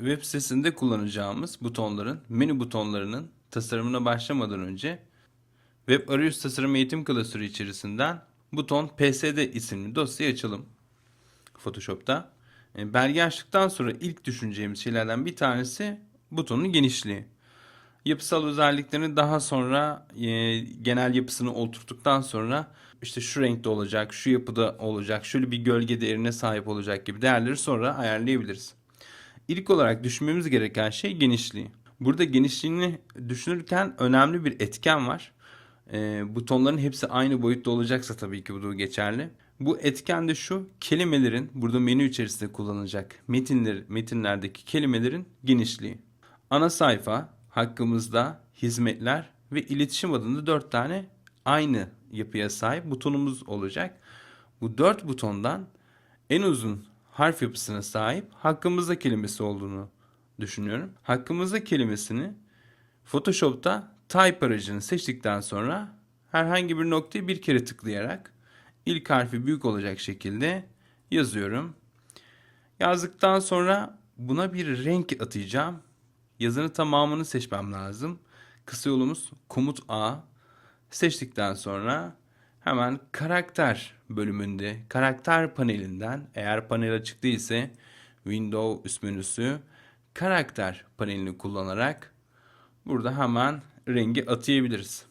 web sitesinde kullanacağımız butonların, menü butonlarının tasarımına başlamadan önce Web arayüz tasarım eğitim klasörü içerisinden buton PSD isimli dosyayı açalım. Photoshop'ta. E, Belge açtıktan sonra ilk düşüneceğimiz şeylerden bir tanesi butonun genişliği. Yapısal özelliklerini daha sonra e, genel yapısını oturttuktan sonra işte şu renkte olacak, şu yapıda olacak, şöyle bir gölge değerine sahip olacak gibi değerleri sonra ayarlayabiliriz. İlk olarak düşünmemiz gereken şey genişliği. Burada genişliğini düşünürken önemli bir etken var. E, butonların hepsi aynı boyutta olacaksa tabii ki bu geçerli. Bu etken de şu kelimelerin burada menü içerisinde kullanılacak metinler, metinlerdeki kelimelerin genişliği. Ana sayfa, hakkımızda, hizmetler ve iletişim adında dört tane aynı yapıya sahip butonumuz olacak. Bu dört butondan en uzun harf yapısına sahip hakkımızda kelimesi olduğunu düşünüyorum. Hakkımızda kelimesini Photoshop'ta type aracını seçtikten sonra herhangi bir noktayı bir kere tıklayarak ilk harfi büyük olacak şekilde yazıyorum. Yazdıktan sonra buna bir renk atayacağım. Yazının tamamını seçmem lazım. Kısa yolumuz komut A. Seçtikten sonra hemen karakter bölümünde karakter panelinden eğer panel açık değilse Windows üst menüsü karakter panelini kullanarak burada hemen rengi atayabiliriz.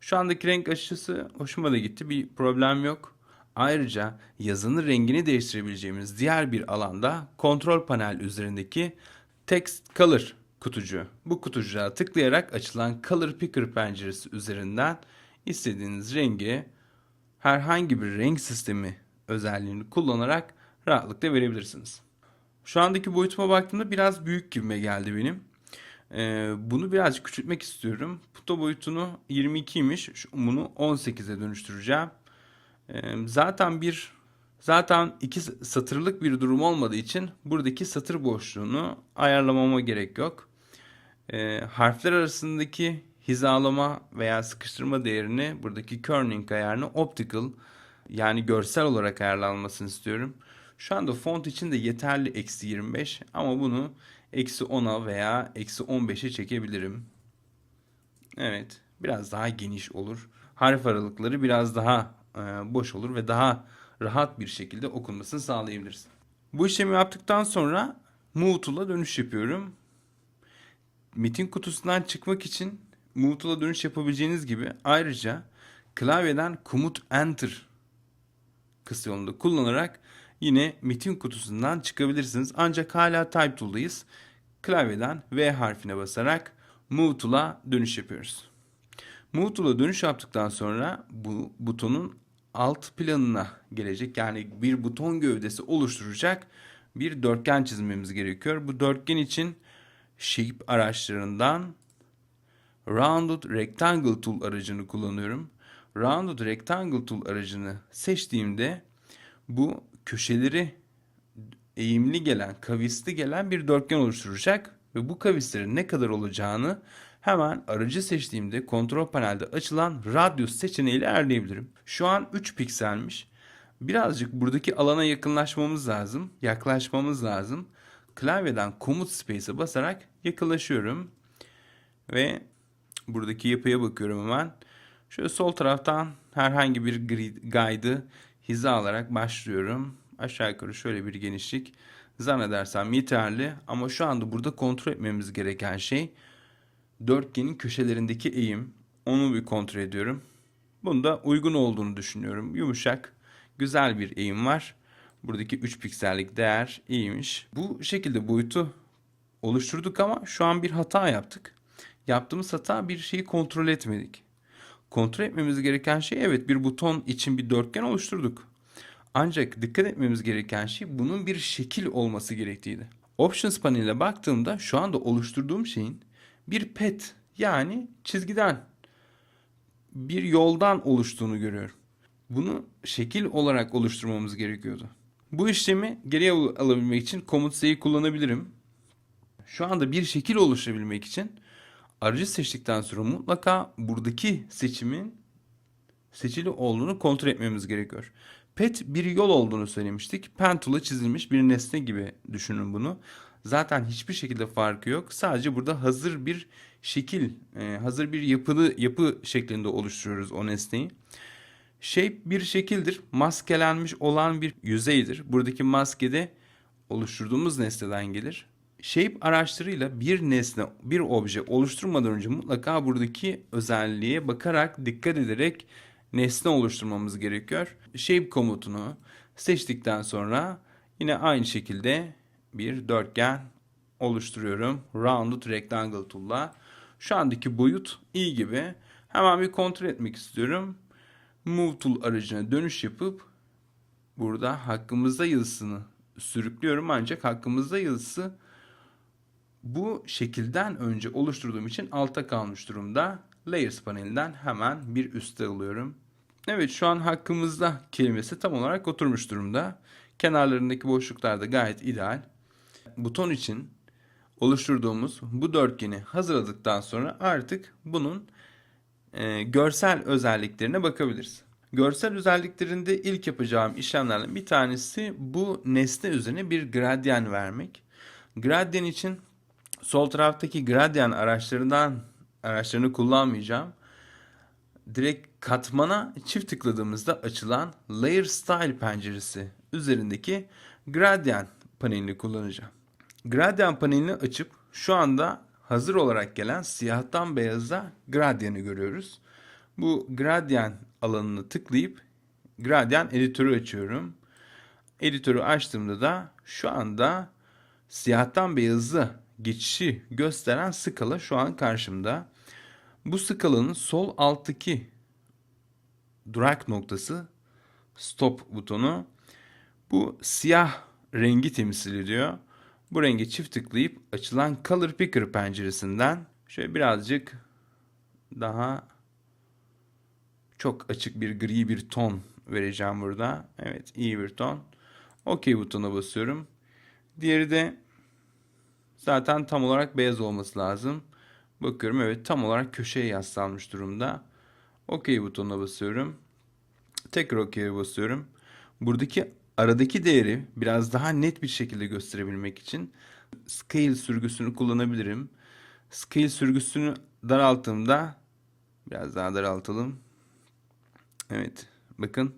Şu andaki renk aşısı hoşuma da gitti. Bir problem yok. Ayrıca yazının rengini değiştirebileceğimiz diğer bir alanda kontrol panel üzerindeki text color kutucuğu. Bu kutucuğa tıklayarak açılan color picker penceresi üzerinden istediğiniz rengi herhangi bir renk sistemi özelliğini kullanarak rahatlıkla verebilirsiniz. Şu andaki boyutuma baktığımda biraz büyük gibime geldi benim. Ee, bunu birazcık küçültmek istiyorum. Puto boyutunu 22'ymiş. Şu- Bunu 18'e dönüştüreceğim. Ee, zaten bir zaten iki satırlık bir durum olmadığı için buradaki satır boşluğunu ayarlamama gerek yok. Ee, harfler arasındaki hizalama veya sıkıştırma değerini buradaki kerning ayarını optical yani görsel olarak ayarlanmasını istiyorum. Şu anda font için de yeterli eksi 25 ama bunu eksi 10'a veya eksi 15'e çekebilirim. Evet biraz daha geniş olur. Harf aralıkları biraz daha e, boş olur ve daha rahat bir şekilde okunmasını sağlayabiliriz. Bu işlemi yaptıktan sonra Move Tool'a dönüş yapıyorum. Metin kutusundan çıkmak için Move Tool'a dönüş yapabileceğiniz gibi ayrıca klavyeden Komut Enter yolunda kullanarak yine metin kutusundan çıkabilirsiniz. Ancak hala Type Tool'dayız. Klavyeden V harfine basarak Move Tool'a dönüş yapıyoruz. Move Tool'a dönüş yaptıktan sonra bu butonun alt planına gelecek. Yani bir buton gövdesi oluşturacak bir dörtgen çizmemiz gerekiyor. Bu dörtgen için Shape araçlarından Rounded Rectangle Tool aracını kullanıyorum. Rounded Rectangle Tool aracını seçtiğimde bu köşeleri eğimli gelen, kavisli gelen bir dörtgen oluşturacak ve bu kavislerin ne kadar olacağını hemen aracı seçtiğimde kontrol panelde açılan radius seçeneğiyle ayarlayabilirim. Şu an 3 pikselmiş. Birazcık buradaki alana yakınlaşmamız lazım, yaklaşmamız lazım. Klavyeden Command Space'e basarak yakınlaşıyorum ve buradaki yapıya bakıyorum hemen. Şöyle sol taraftan herhangi bir guide'ı hiza alarak başlıyorum. Aşağı yukarı şöyle bir genişlik zannedersem yeterli. Ama şu anda burada kontrol etmemiz gereken şey dörtgenin köşelerindeki eğim. Onu bir kontrol ediyorum. Bunda uygun olduğunu düşünüyorum. Yumuşak, güzel bir eğim var. Buradaki 3 piksellik değer iyiymiş. Bu şekilde boyutu oluşturduk ama şu an bir hata yaptık. Yaptığımız hata bir şeyi kontrol etmedik. Kontrol etmemiz gereken şey evet bir buton için bir dörtgen oluşturduk. Ancak dikkat etmemiz gereken şey bunun bir şekil olması gerektiğiydi. Options paneline baktığımda şu anda oluşturduğum şeyin bir pet yani çizgiden bir yoldan oluştuğunu görüyorum. Bunu şekil olarak oluşturmamız gerekiyordu. Bu işlemi geriye al- alabilmek için Command Z'yi kullanabilirim. Şu anda bir şekil oluşturabilmek için aracı seçtikten sonra mutlaka buradaki seçimin seçili olduğunu kontrol etmemiz gerekiyor. Pet bir yol olduğunu söylemiştik. Pen tool'a çizilmiş bir nesne gibi düşünün bunu. Zaten hiçbir şekilde farkı yok. Sadece burada hazır bir şekil, e, hazır bir yapılı yapı şeklinde oluşturuyoruz o nesneyi. Shape bir şekildir. Maskelenmiş olan bir yüzeydir. Buradaki maske de oluşturduğumuz nesneden gelir. Shape araçlarıyla bir nesne, bir obje oluşturmadan önce mutlaka buradaki özelliğe bakarak, dikkat ederek nesne oluşturmamız gerekiyor. Shape komutunu seçtikten sonra yine aynı şekilde bir dörtgen oluşturuyorum. Rounded Rectangle tool'la. Şu andaki boyut iyi gibi. Hemen bir kontrol etmek istiyorum. Move tool aracına dönüş yapıp burada hakkımızda yazısını sürüklüyorum ancak hakkımızda yazısı bu şekilden önce oluşturduğum için alta kalmış durumda. Layers panelinden hemen bir üste alıyorum. Evet şu an hakkımızda kelimesi tam olarak oturmuş durumda. Kenarlarındaki boşluklar da gayet ideal. Buton için oluşturduğumuz bu dörtgeni hazırladıktan sonra artık bunun e, görsel özelliklerine bakabiliriz. Görsel özelliklerinde ilk yapacağım işlemlerden bir tanesi bu nesne üzerine bir gradyan vermek. Gradyan için sol taraftaki gradyan araçlarından araçlarını kullanmayacağım. Direkt katmana çift tıkladığımızda açılan Layer Style penceresi üzerindeki gradyan panelini kullanacağım. Gradyan panelini açıp şu anda hazır olarak gelen siyahtan beyaza gradyanı görüyoruz. Bu gradyan alanını tıklayıp gradyan editörü açıyorum. Editörü açtığımda da şu anda siyahtan beyaza geçişi gösteren skala şu an karşımda. Bu skalanın sol alttaki durak noktası stop butonu bu siyah rengi temsil ediyor. Bu rengi çift tıklayıp açılan Color Picker penceresinden şöyle birazcık daha çok açık bir gri bir ton vereceğim burada. Evet iyi bir ton. OK butonuna basıyorum. Diğeri de zaten tam olarak beyaz olması lazım. Bakıyorum evet tam olarak köşeye yaslanmış durumda. OK butonuna basıyorum. Tekrar OK'ye basıyorum. Buradaki aradaki değeri biraz daha net bir şekilde gösterebilmek için scale sürgüsünü kullanabilirim. Scale sürgüsünü daralttığımda biraz daha daraltalım. Evet bakın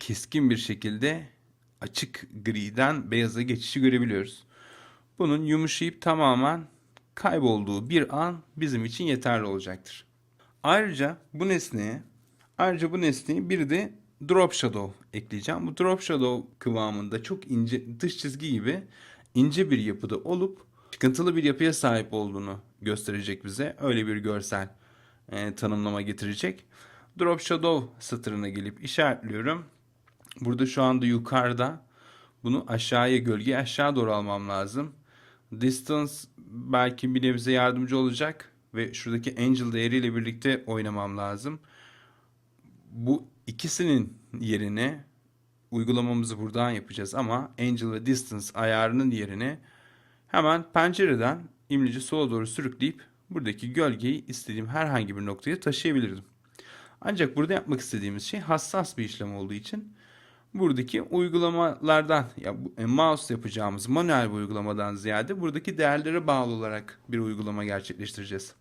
keskin bir şekilde açık griden beyaza geçişi görebiliyoruz. Bunun yumuşayıp tamamen kaybolduğu bir an bizim için yeterli olacaktır. Ayrıca bu nesneye ayrıca bu nesneyi bir de drop shadow ekleyeceğim. Bu drop shadow kıvamında çok ince dış çizgi gibi ince bir yapıda olup çıkıntılı bir yapıya sahip olduğunu gösterecek bize. Öyle bir görsel e, tanımlama getirecek. Drop shadow satırına gelip işaretliyorum. Burada şu anda yukarıda bunu aşağıya gölge aşağı doğru almam lazım. Distance belki bir nebze yardımcı olacak ve şuradaki angel değeriyle birlikte oynamam lazım. Bu ikisinin yerine uygulamamızı buradan yapacağız ama angel ve distance ayarının yerine hemen pencereden imleci sola doğru sürükleyip buradaki gölgeyi istediğim herhangi bir noktaya taşıyabilirdim. Ancak burada yapmak istediğimiz şey hassas bir işlem olduğu için buradaki uygulamalardan ya e, mouse yapacağımız manuel bir uygulamadan ziyade buradaki değerlere bağlı olarak bir uygulama gerçekleştireceğiz.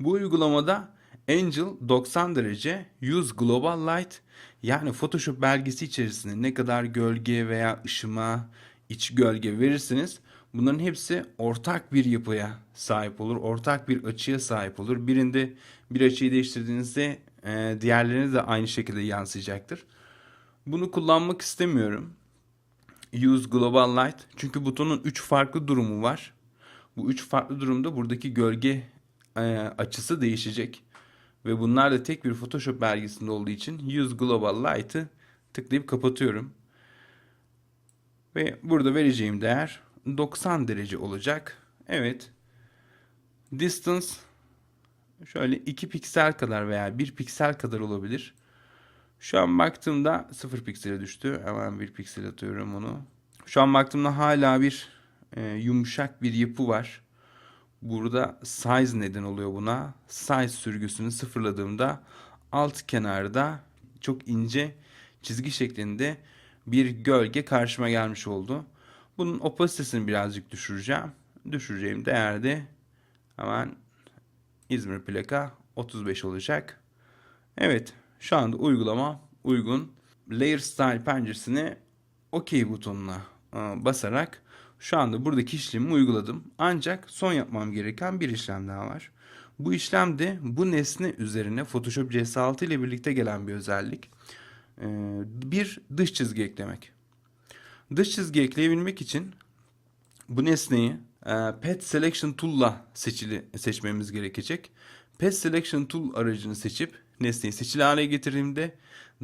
Bu uygulamada Angel 90 derece Use Global Light yani Photoshop belgesi içerisinde ne kadar gölge veya ışıma, iç gölge verirsiniz bunların hepsi ortak bir yapıya sahip olur. Ortak bir açıya sahip olur. Birinde bir açıyı değiştirdiğinizde e, diğerlerine de aynı şekilde yansıyacaktır. Bunu kullanmak istemiyorum. Use Global Light. Çünkü butonun 3 farklı durumu var. Bu 3 farklı durumda buradaki gölge e, açısı değişecek. Ve bunlar da tek bir Photoshop belgesinde olduğu için Use Global Light'ı tıklayıp kapatıyorum. Ve burada vereceğim değer 90 derece olacak. Evet. Distance şöyle 2 piksel kadar veya 1 piksel kadar olabilir. Şu an baktığımda 0 piksele düştü. Hemen 1 piksel atıyorum onu. Şu an baktığımda hala bir e, yumuşak bir yapı var. Burada size neden oluyor buna. Size sürgüsünü sıfırladığımda alt kenarda çok ince çizgi şeklinde bir gölge karşıma gelmiş oldu. Bunun opasitesini birazcık düşüreceğim. Düşüreceğim değerde hemen İzmir plaka 35 olacak. Evet şu anda uygulama uygun. Layer Style penceresine OK butonuna e, basarak şu anda buradaki işlemi uyguladım. Ancak son yapmam gereken bir işlem daha var. Bu işlem de bu nesne üzerine Photoshop CS6 ile birlikte gelen bir özellik. E, Bir dış çizgi eklemek. Dış çizgi ekleyebilmek için bu nesneyi e, Pet Selection Tool'la seçili seçmemiz gerekecek. Pet Selection Tool aracını seçip nesneyi seçili hale getirdiğimde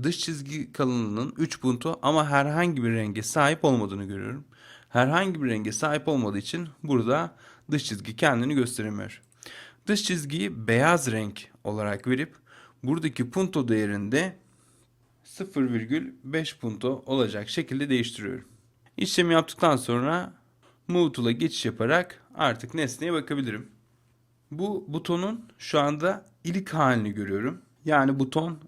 dış çizgi kalınlığının 3 puntu ama herhangi bir renge sahip olmadığını görüyorum. Herhangi bir renge sahip olmadığı için burada dış çizgi kendini gösteremiyor. Dış çizgiyi beyaz renk olarak verip buradaki punto değerinde 0,5 punto olacak şekilde değiştiriyorum. İşlemi yaptıktan sonra Move Tool'a geçiş yaparak artık nesneye bakabilirim. Bu butonun şu anda ilk halini görüyorum. Yani buton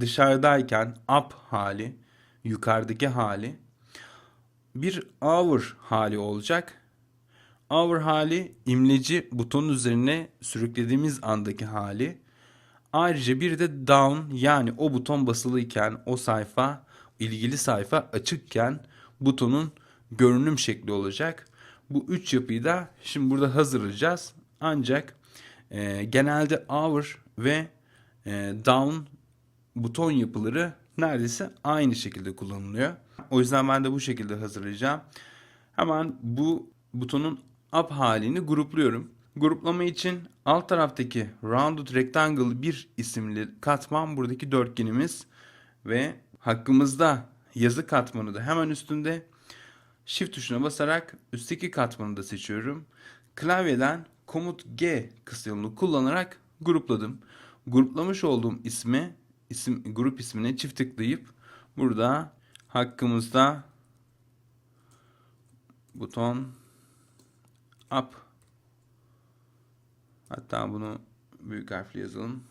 dışarıdayken up hali, yukarıdaki hali bir hour hali olacak. Hour hali imleci butonun üzerine sürüklediğimiz andaki hali. Ayrıca bir de down yani o buton basılıyken o sayfa ilgili sayfa açıkken butonun görünüm şekli olacak. Bu üç yapıyı da şimdi burada hazırlayacağız. Ancak e, genelde hour ve down buton yapıları neredeyse aynı şekilde kullanılıyor. O yüzden ben de bu şekilde hazırlayacağım. Hemen bu butonun up halini grupluyorum. Gruplama için alt taraftaki Rounded Rectangle 1 isimli katman buradaki dörtgenimiz ve hakkımızda yazı katmanı da hemen üstünde Shift tuşuna basarak üstteki katmanı da seçiyorum. Klavyeden Komut G kısmını kullanarak grupladım. Gruplamış olduğum ismi, isim grup ismine çift tıklayıp burada hakkımızda buton up hatta bunu büyük harfle yazalım.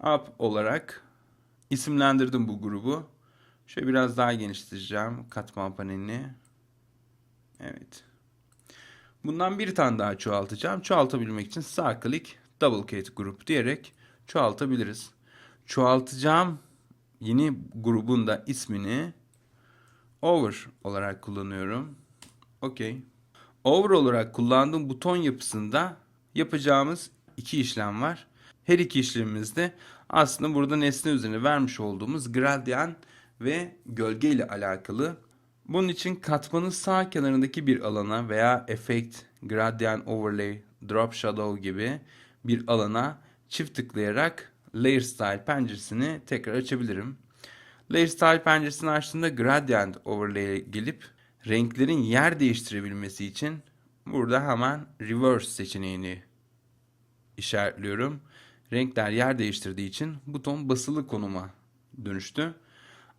Up olarak isimlendirdim bu grubu. Şöyle biraz daha genişleteceğim katman panelini. Evet. Bundan bir tane daha çoğaltacağım. Çoğaltabilmek için sağ klik double kate grup diyerek çoğaltabiliriz. Çoğaltacağım yeni grubun da ismini over olarak kullanıyorum. Okey. Over olarak kullandığım buton yapısında yapacağımız iki işlem var. Her iki işlemimizde aslında burada nesne üzerine vermiş olduğumuz gradient ve gölge ile alakalı. Bunun için katmanın sağ kenarındaki bir alana veya Effect, Gradient Overlay, Drop Shadow gibi bir alana çift tıklayarak Layer Style penceresini tekrar açabilirim. Layer Style penceresini açtığımda Gradient Overlay'e gelip renklerin yer değiştirebilmesi için burada hemen Reverse seçeneğini işaretliyorum. Renkler yer değiştirdiği için buton basılı konuma dönüştü.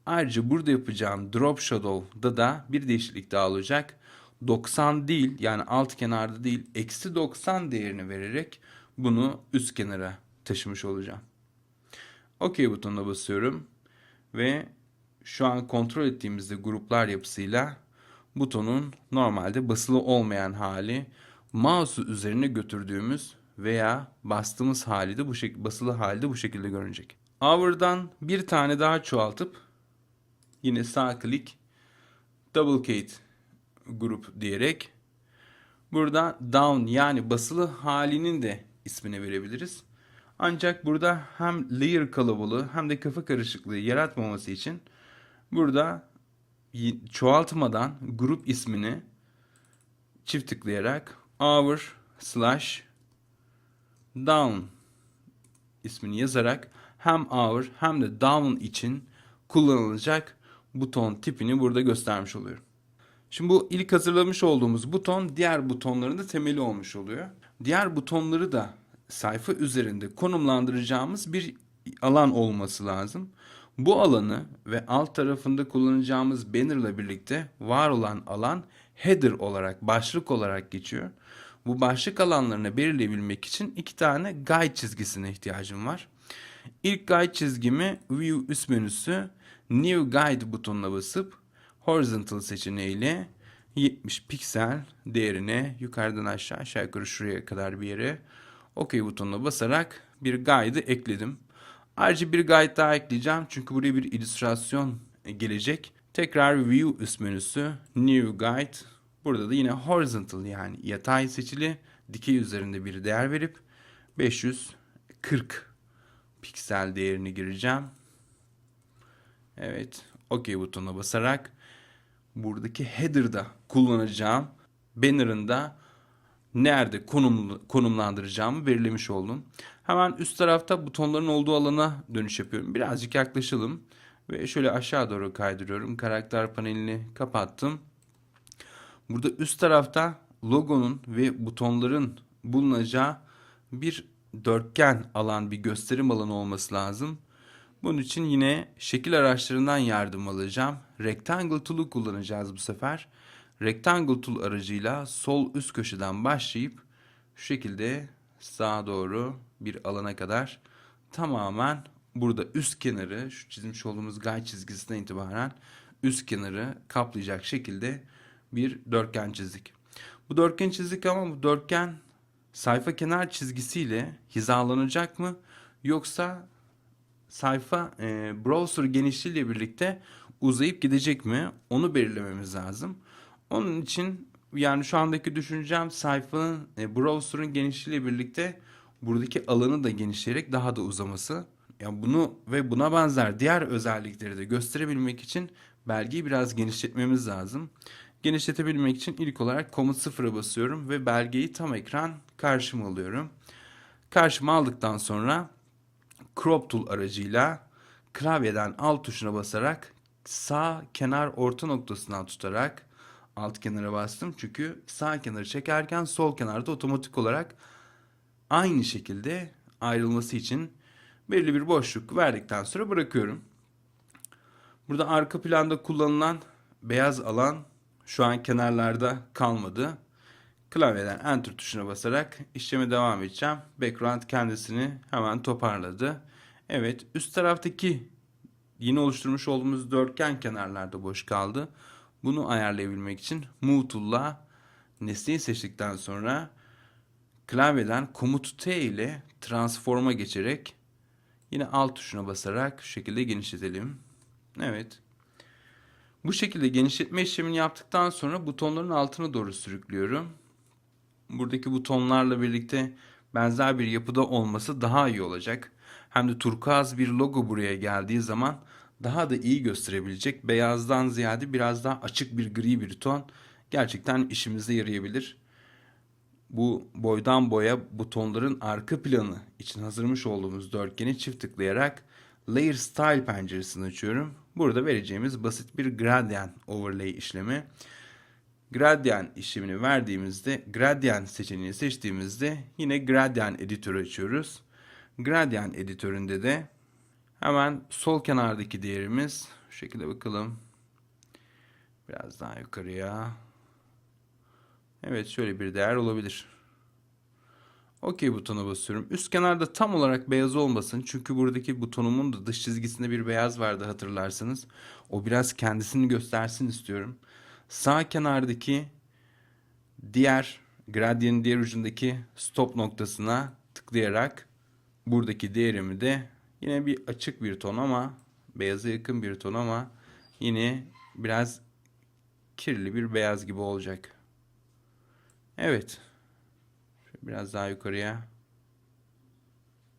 Ayrıca burada yapacağım Drop Shadow'da da bir değişiklik daha olacak. 90 değil yani alt kenarda değil eksi 90 değerini vererek bunu üst kenara taşımış olacağım. OK butonuna basıyorum ve şu an kontrol ettiğimizde gruplar yapısıyla butonun normalde basılı olmayan hali mouse'u üzerine götürdüğümüz veya bastığımız hali de bu şekilde basılı halde bu şekilde görünecek. Hour'dan bir tane daha çoğaltıp yine sağ klik double kate grup diyerek burada down yani basılı halinin de ismini verebiliriz. Ancak burada hem layer kalabalığı hem de kafa karışıklığı yaratmaması için burada çoğaltmadan grup ismini çift tıklayarak hour slash down ismini yazarak hem hour hem de down için kullanılacak buton tipini burada göstermiş oluyorum. Şimdi bu ilk hazırlamış olduğumuz buton diğer butonların da temeli olmuş oluyor. Diğer butonları da sayfa üzerinde konumlandıracağımız bir alan olması lazım. Bu alanı ve alt tarafında kullanacağımız banner ile birlikte var olan alan header olarak, başlık olarak geçiyor. Bu başlık alanlarını belirleyebilmek için iki tane guide çizgisine ihtiyacım var. İlk guide çizgimi View üst menüsü New Guide butonuna basıp Horizontal seçeneğiyle 70 piksel değerine yukarıdan aşağı aşağı yukarı şuraya kadar bir yere OK butonuna basarak bir guide'ı ekledim. Ayrıca bir guide daha ekleyeceğim çünkü buraya bir illüstrasyon gelecek. Tekrar View üst menüsü, New Guide. Burada da yine horizontal yani yatay seçili dikey üzerinde bir değer verip 540 piksel değerini gireceğim. Evet, OK butonuna basarak buradaki header'da kullanacağım banner'ın da nerede konum, konumlandıracağımı belirlemiş oldum. Hemen üst tarafta butonların olduğu alana dönüş yapıyorum. Birazcık yaklaşalım ve şöyle aşağı doğru kaydırıyorum. Karakter panelini kapattım. Burada üst tarafta logonun ve butonların bulunacağı bir dörtgen alan, bir gösterim alanı olması lazım. Bunun için yine şekil araçlarından yardım alacağım. Rectangle Tool'u kullanacağız bu sefer. Rectangle Tool aracıyla sol üst köşeden başlayıp şu şekilde sağa doğru bir alana kadar tamamen burada üst kenarı şu çizmiş olduğumuz gay çizgisinden itibaren üst kenarı kaplayacak şekilde bir dörtgen çizdik. Bu dörtgen çizdik ama bu dörtgen sayfa kenar çizgisiyle hizalanacak mı yoksa sayfa e, browser genişliğiyle birlikte uzayıp gidecek mi onu belirlememiz lazım. Onun için yani şu andaki düşüncem sayfanın e, browser'ın genişliğiyle birlikte buradaki alanı da genişleyerek daha da uzaması. Yani bunu ve buna benzer diğer özellikleri de gösterebilmek için belgeyi biraz genişletmemiz lazım. Genişletebilmek için ilk olarak komut sıfıra basıyorum ve belgeyi tam ekran karşıma alıyorum. Karşıma aldıktan sonra Crop Tool aracıyla klavyeden alt tuşuna basarak sağ kenar orta noktasından tutarak alt kenara bastım. Çünkü sağ kenarı çekerken sol kenarda otomatik olarak aynı şekilde ayrılması için belirli bir boşluk verdikten sonra bırakıyorum. Burada arka planda kullanılan beyaz alan şu an kenarlarda kalmadı. Klavyeden Enter tuşuna basarak işleme devam edeceğim. Background kendisini hemen toparladı. Evet üst taraftaki yeni oluşturmuş olduğumuz dörtgen kenarlarda boş kaldı. Bunu ayarlayabilmek için Move Tool'la nesneyi seçtikten sonra klavyeden Komut T ile Transform'a geçerek yine alt tuşuna basarak şu şekilde genişletelim. Evet. Bu şekilde genişletme işlemini yaptıktan sonra butonların altına doğru sürüklüyorum. Buradaki butonlarla birlikte benzer bir yapıda olması daha iyi olacak. Hem de turkuaz bir logo buraya geldiği zaman daha da iyi gösterebilecek. Beyazdan ziyade biraz daha açık bir gri bir ton gerçekten işimize yarayabilir. Bu boydan boya butonların arka planı için hazırlamış olduğumuz dörtgeni çift tıklayarak Layer Style penceresini açıyorum. Burada vereceğimiz basit bir gradient overlay işlemi. Gradient işlemini verdiğimizde, gradient seçeneğini seçtiğimizde yine gradient editörü açıyoruz. Gradient editöründe de hemen sol kenardaki değerimiz şu şekilde bakalım. Biraz daha yukarıya. Evet şöyle bir değer olabilir. OK butona basıyorum. Üst kenarda tam olarak beyaz olmasın. Çünkü buradaki butonumun da dış çizgisinde bir beyaz vardı hatırlarsanız. O biraz kendisini göstersin istiyorum. Sağ kenardaki diğer gradient'in diğer ucundaki stop noktasına tıklayarak buradaki değerimi de yine bir açık bir ton ama beyaza yakın bir ton ama yine biraz kirli bir beyaz gibi olacak. Evet. Biraz daha yukarıya.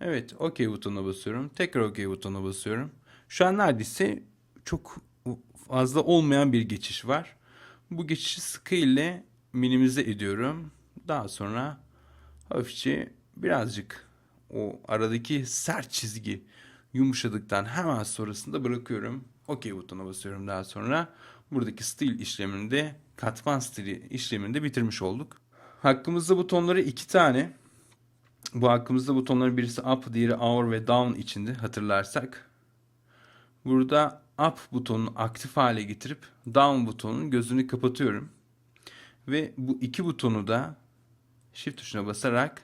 Evet, OK butonuna basıyorum. Tekrar OK butonuna basıyorum. Şu an neredeyse çok fazla olmayan bir geçiş var. Bu geçişi sıkı ile minimize ediyorum. Daha sonra hafifçe birazcık o aradaki sert çizgi yumuşadıktan hemen sonrasında bırakıyorum. OK butonuna basıyorum daha sonra. Buradaki stil işlemini de katman stili işlemini de bitirmiş olduk. Hakkımızda butonları iki tane. Bu hakkımızda butonların birisi up, diğeri hour ve down içinde hatırlarsak. Burada up butonunu aktif hale getirip down butonunun gözünü kapatıyorum. Ve bu iki butonu da shift tuşuna basarak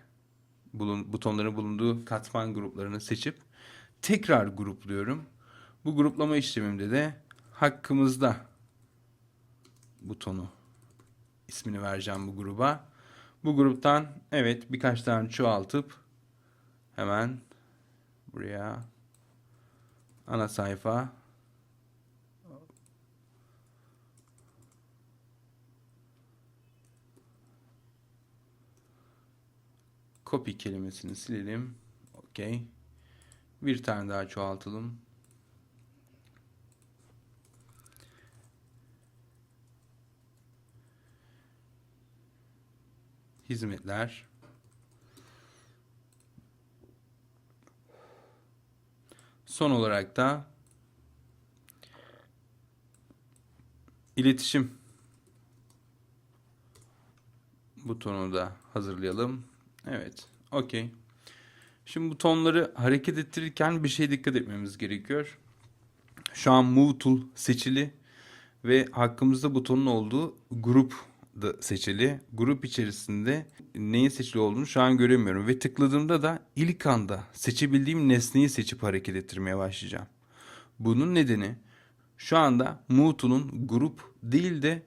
bulun, butonların bulunduğu katman gruplarını seçip tekrar grupluyorum. Bu gruplama işlemimde de hakkımızda butonu ismini vereceğim bu gruba. Bu gruptan evet birkaç tane çoğaltıp hemen buraya ana sayfa copy kelimesini silelim. Okey. Bir tane daha çoğaltalım. Hizmetler. Son olarak da iletişim butonu da hazırlayalım. Evet. Okey. Şimdi butonları hareket ettirirken bir şey dikkat etmemiz gerekiyor. Şu an Move Tool seçili ve hakkımızda butonun olduğu grup da seçili. Grup içerisinde neyin seçili olduğunu şu an göremiyorum ve tıkladığımda da ilk anda seçebildiğim nesneyi seçip hareket ettirmeye başlayacağım. Bunun nedeni şu anda Move Tool'un grup değil de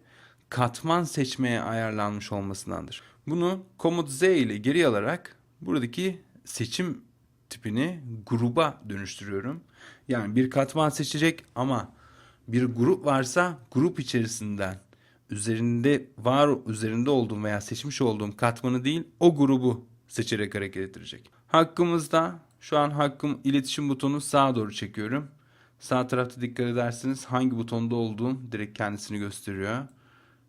katman seçmeye ayarlanmış olmasındandır. Bunu Komut Z ile geri alarak buradaki seçim tipini gruba dönüştürüyorum. Yani bir katman seçecek ama bir grup varsa grup içerisinden üzerinde var üzerinde olduğum veya seçmiş olduğum katmanı değil o grubu seçerek hareket ettirecek. Hakkımızda şu an hakkım iletişim butonu sağa doğru çekiyorum. Sağ tarafta dikkat ederseniz hangi butonda olduğum direkt kendisini gösteriyor.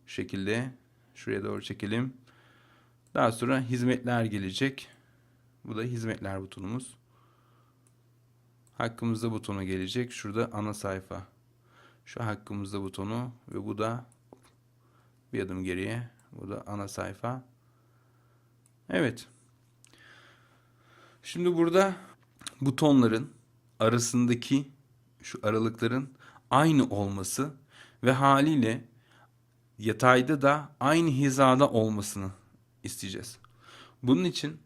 Şu şekilde şuraya doğru çekelim. Daha sonra hizmetler gelecek. Bu da hizmetler butonumuz. Hakkımızda butonu gelecek. Şurada ana sayfa. Şu hakkımızda butonu ve bu da bir adım geriye. Bu da ana sayfa. Evet. Şimdi burada butonların arasındaki şu aralıkların aynı olması ve haliyle yatayda da aynı hizada olmasını isteyeceğiz. Bunun için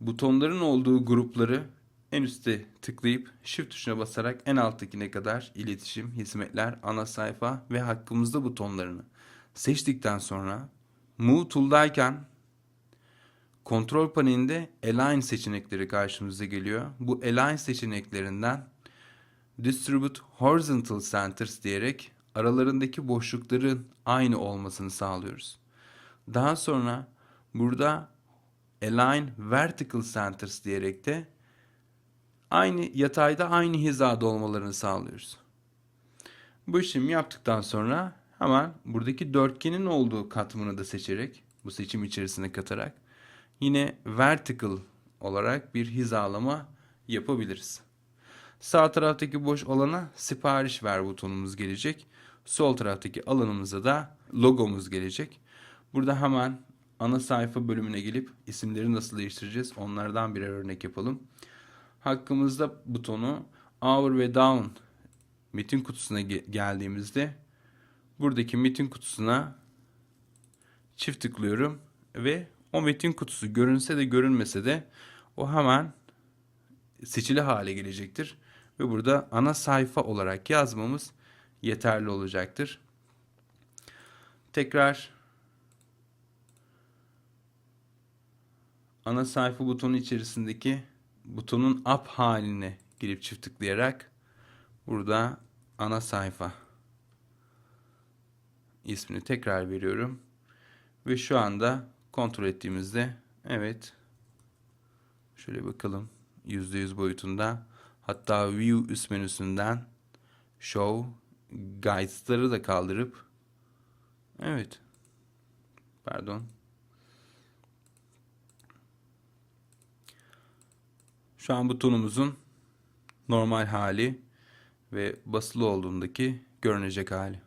butonların olduğu grupları en üstte tıklayıp Shift tuşuna basarak en alttakine kadar iletişim, hizmetler, ana sayfa ve hakkımızda butonlarını seçtikten sonra Move Tool'dayken kontrol panelinde Align seçenekleri karşımıza geliyor. Bu Align seçeneklerinden Distribute Horizontal Centers diyerek aralarındaki boşlukların aynı olmasını sağlıyoruz. Daha sonra burada Align Vertical Centers diyerek de aynı yatayda aynı hizada olmalarını sağlıyoruz. Bu işlemi yaptıktan sonra hemen buradaki dörtgenin olduğu katmanı da seçerek bu seçim içerisine katarak yine vertical olarak bir hizalama yapabiliriz. Sağ taraftaki boş alana sipariş ver butonumuz gelecek. Sol taraftaki alanımıza da logomuz gelecek. Burada hemen ana sayfa bölümüne gelip isimleri nasıl değiştireceğiz onlardan birer örnek yapalım. Hakkımızda butonu Hour ve Down metin kutusuna geldiğimizde buradaki metin kutusuna çift tıklıyorum ve o metin kutusu görünse de görünmese de o hemen seçili hale gelecektir. Ve burada ana sayfa olarak yazmamız yeterli olacaktır. Tekrar ana sayfa butonu içerisindeki butonun up haline girip çift tıklayarak burada ana sayfa ismini tekrar veriyorum. Ve şu anda kontrol ettiğimizde evet şöyle bakalım %100 boyutunda hatta view üst menüsünden show guides'ları da kaldırıp evet pardon Şu an butonumuzun normal hali ve basılı olduğundaki görünecek hali.